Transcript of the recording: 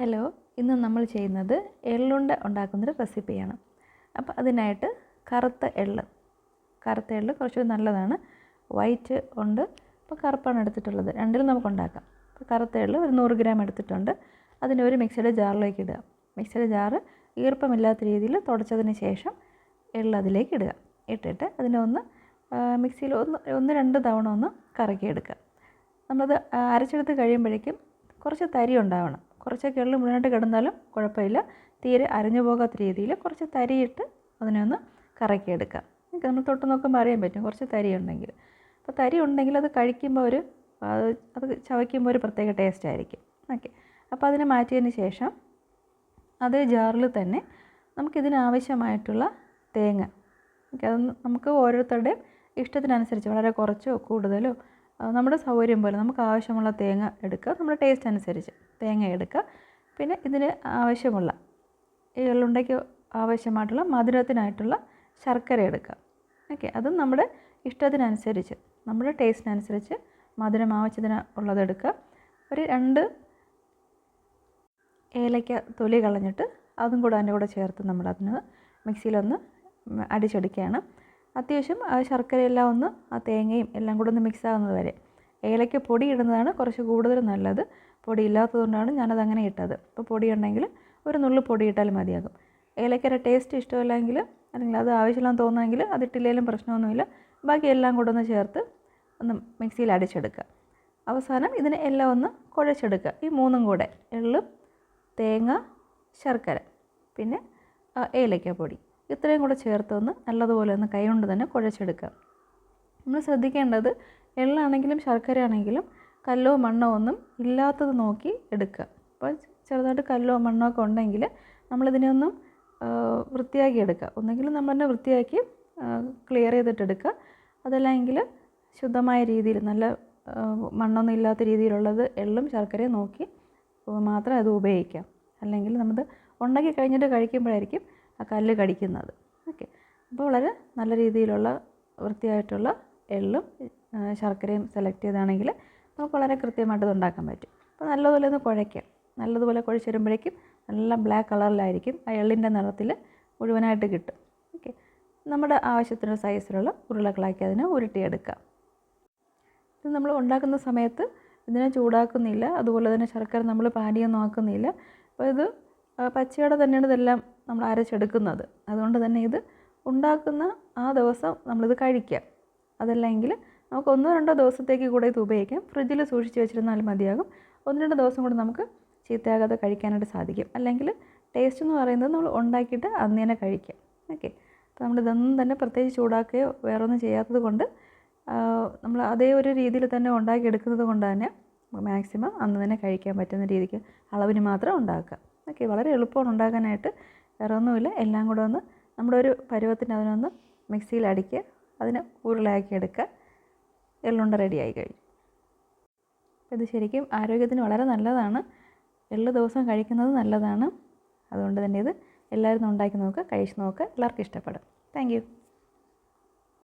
Hello ഇന്ന് നമ്മൾ ചെയ്യുന്നത് എള്ളുണ്ട ഉണ്ടാക്കുന്നൊരു റെസിപ്പിയാണ്. അപ്പോൾ അതിനായിട്ട് കറുത്ത എള്ള്. കറുത്ത എള്ള് കുറച്ചുകൂടി നല്ലതാണ്. വൈറ്റ് ഉണ്ട്. അപ്പോൾ കറുപ്പാണ് എടുത്തിട്ടുള്ളത്. രണ്ടിലും നമുക്ക് ഉണ്ടാക്കാം. അപ്പോൾ കറുത്ത എള്ള് ഒരു നൂറ് ഗ്രാം എടുത്തിട്ടുണ്ട്. അതിനെ ഒരു മിക്സിയുടെ ജാറിലേക്ക് ഇടുക. മിക്സിയുടെ ജാറ് ഈർപ്പമില്ലാത്ത രീതിയിൽ തുടച്ചതിന് ശേഷം എള്ള് അതിലേക്ക് ഇടുക. ഇട്ടിട്ട് അതിനെ ഒന്ന് മിക്സിയിൽ ഒന്ന് ഒന്ന് രണ്ട് തവണ ഒന്ന് കറക്കിയെടുക്കുക. നമ്മളത് അരച്ചെടുത്ത് കഴിയുമ്പോഴേക്കും കുറച്ച് തരി ഉണ്ടാവണം. കുറച്ചൊക്കെ എള്ള് മുഴുവനായിട്ട് കിടന്നാലും കുഴപ്പമില്ല. തീരെ അരഞ്ഞു പോകാത്ത രീതിയിൽ കുറച്ച് തരിയിട്ട് അതിനെ ഒന്ന് കറക്കിയെടുക്കാം. നമുക്ക് നമ്മൾ തൊട്ട് നോക്കുമ്പോൾ അറിയാൻ പറ്റും കുറച്ച് തരി ഉണ്ടെങ്കിൽ. അപ്പോൾ തരി ഉണ്ടെങ്കിൽ അത് കഴിക്കുമ്പോൾ ഒരു അത് അത് ചവയ്ക്കുമ്പോൾ ഒരു പ്രത്യേക ടേസ്റ്റ് ആയിരിക്കും. ഓക്കെ അപ്പോൾ അതിനെ മാറ്റിയതിന് ശേഷം അതേ ജാറിൽ തന്നെ നമുക്കിതിനാവശ്യമായിട്ടുള്ള തേങ്ങ. ഓക്കെ അത് നമുക്ക് ഓരോരുത്തരുടെയും ഇഷ്ടത്തിനനുസരിച്ച് വളരെ കുറച്ചോ കൂടുതലോ നമ്മുടെ സൗകര്യം പോലെ നമുക്ക് ആവശ്യമുള്ള തേങ്ങ എടുക്കുക. നമ്മുടെ ടേസ്റ്റ് അനുസരിച്ച് തേങ്ങ എടുക്കുക. പിന്നെ ഇതിന് ആവശ്യമുള്ള ഈ എള്ളുണ്ടയ്ക്ക് ആവശ്യമായിട്ടുള്ള മധുരത്തിനായിട്ടുള്ള ശർക്കര എടുക്കുക. ഓക്കെ അതും നമ്മുടെ ഇഷ്ടത്തിനനുസരിച്ച് നമ്മുടെ ടേസ്റ്റിനനുസരിച്ച് മധുരം ആവശ്യത്തിന് ഉള്ളതെടുക്കുക ഒരു രണ്ട് ഏലയ്ക്ക തൊലി കളഞ്ഞിട്ട് അതും കൂടെ അതിന്റെ കൂടെ ചേർത്ത് നമ്മൾ അതിന് മിക്സിയിലൊന്ന് അടിച്ചെടുക്കുകയാണ്. അത്യാവശ്യം ശർക്കരയെല്ലാം ഒന്ന് ആ തേങ്ങയും എല്ലാം കൂടെ ഒന്ന് മിക്സ് ആകുന്നത് വരെ. ഏലയ്ക്ക പൊടി ഇടുന്നതാണ് കുറച്ച് കൂടുതൽ നല്ലത്. പൊടി ഇല്ലാത്തതുകൊണ്ടാണ് ഞാനത് അങ്ങനെ ഇട്ടത്. അപ്പോൾ പൊടി ഉണ്ടെങ്കിൽ ഒരു നുള്ളു പൊടി ഇട്ടാൽ മതിയാകും. ഏലക്കയുടെ ടേസ്റ്റ് ഇഷ്ടമല്ലെങ്കിൽ അല്ലെങ്കിൽ അത് ആവശ്യമില്ലാന്ന് തോന്നുമെങ്കിൽ അതിട്ടില്ലെങ്കിലും പ്രശ്നമൊന്നുമില്ല. ബാക്കി എല്ലാം കൂടെ ഒന്ന് ചേർത്ത് ഒന്ന് മിക്സിയിൽ അടിച്ചെടുക്കുക. അവസാനം ഇതിനെ എല്ലാം ഒന്ന് കുഴച്ചെടുക്കുക. ഈ മൂന്നും കൂടെ എള്ളും തേങ്ങ ശർക്കര പിന്നെ ഏലയ്ക്കപ്പൊടി ഇത്രയും കൂടെ ചേർത്തൊന്ന് നല്ലതുപോലെ ഒന്ന് കൈ കൊണ്ട് തന്നെ കുഴച്ചെടുക്കുക. നമ്മൾ ശ്രദ്ധിക്കേണ്ടത് എള്ളാണെങ്കിലും ശർക്കര ആണെങ്കിലും കല്ലോ മണ്ണോ ഒന്നും ഇല്ലാത്തത് നോക്കി എടുക്കുക. അപ്പോൾ ചെറുതായിട്ട് കല്ലോ മണ്ണോ ഒക്കെ ഉണ്ടെങ്കിൽ നമ്മളിതിനെ ഒന്നും വൃത്തിയാക്കി എടുക്കുക. ഒന്നെങ്കിൽ നമ്മൾ തന്നെ വൃത്തിയാക്കി ക്ലിയർ ചെയ്തിട്ടെടുക്കുക അതല്ലെങ്കിൽ ശുദ്ധമായ രീതിയിൽ നല്ല മണ്ണൊന്നും ഇല്ലാത്ത രീതിയിലുള്ളത് എള്ളും ശർക്കരയും നോക്കി മാത്രം അത് ഉപയോഗിക്കാം അല്ലെങ്കിൽ നമ്മൾ ഉണ്ടാക്കി കഴിഞ്ഞിട്ട് കഴിക്കുമ്പോഴായിരിക്കും ആ കല്ല് കടിക്കുന്നത്. ഓക്കെ. അപ്പോൾ വളരെ നല്ല രീതിയിലുള്ള വൃത്തിയായിട്ടുള്ള എള്ളും ശർക്കരയും സെലക്ട് ചെയ്താണെങ്കിൽ നമുക്ക് വളരെ കൃത്യമായിട്ട് ഉണ്ടാക്കാൻ പറ്റും. അപ്പോൾ നല്ലതുപോലെ ഒന്ന് കുഴയ്ക്കാം. നല്ലതുപോലെ കുഴച്ച് വരുമ്പോഴേക്കും നല്ല ബ്ലാക്ക് കളറിലായിരിക്കും ആ എള്ളിന്റെ നിറത്തിൽ മുഴുവനായിട്ട് കിട്ടും. ഓക്കെ. നമ്മുടെ ആവശ്യത്തിന് സൈസിലുള്ള ഉരുളകളാക്കി അതിനെ ഉരുട്ടിയെടുക്കാം. ഇത് നമ്മൾ ഉണ്ടാക്കുന്ന സമയത്ത് ഇതിനെ ചൂടാക്കുന്നില്ല. അതുപോലെ തന്നെ ശർക്കര നമ്മൾ പാനിയൊന്നും ആക്കുന്നില്ല. അപ്പോൾ ഇത് പച്ചയുടെ തന്നെയാണ് ഇതെല്ലാം നമ്മൾ അരച്ചെടുക്കുന്നത്. അതുകൊണ്ട് തന്നെ ഇത് ഉണ്ടാക്കുന്ന ആ ദിവസം നമ്മളിത് കഴിക്കുക അതല്ലെങ്കിൽ നമുക്ക് ഒന്നോ രണ്ടോ ദിവസത്തേക്ക് കൂടെ ഇത് ഉപയോഗിക്കാം. ഫ്രിഡ്ജിൽ സൂക്ഷിച്ച് വെച്ചിരുന്നാൽ മതിയാകും. ഒന്ന് രണ്ട് ദിവസം കൂടെ നമുക്ക് ചീത്തയാകാതെ കഴിക്കാനായിട്ട് സാധിക്കും. അല്ലെങ്കിൽ ടേസ്റ്റ് എന്ന് പറയുന്നത് നമ്മൾ ഉണ്ടാക്കിയിട്ട് അന്ന് തന്നെ കഴിക്കാം. ഓക്കെ അപ്പോൾ നമ്മളിതൊന്നും തന്നെ പ്രത്യേകിച്ച് ചൂടാക്കുകയോ വേറെ ഒന്നും ചെയ്യാത്തത് കൊണ്ട് നമ്മൾ അതേ ഒരു രീതിയിൽ തന്നെ ഉണ്ടാക്കിയെടുക്കുന്നത് കൊണ്ട് തന്നെ മാക്സിമം അന്ന് തന്നെ കഴിക്കാൻ പറ്റുന്ന രീതിക്ക് അളവിന് മാത്രം ഉണ്ടാക്കുക. ഓക്കെ വളരെ എളുപ്പമാണ് ഉണ്ടാക്കാനായിട്ട്. വേറെ ഒന്നുമില്ല. എല്ലാം കൂടെ ഒന്ന് നമ്മുടെ ഒരു പരുവത്തിന് അതിനൊന്ന് മിക്സിയിൽ അടിക്കുക. അതിനെ ഉരുളയാക്കി എടുക്കുക. എള്ളുണ്ട റെഡിയായി കഴിഞ്ഞു. ഇത് ശരിക്കും ആരോഗ്യത്തിന് വളരെ നല്ലതാണ്. എള്ള് ദിവസം കഴിക്കുന്നത് നല്ലതാണ്. അതുകൊണ്ട് തന്നെ ഇത് എല്ലാവരും ഉണ്ടാക്കി നോക്കുക കഴിച്ച് നോക്കുക. എല്ലാവർക്കും ഇഷ്ടപ്പെടും. താങ്ക്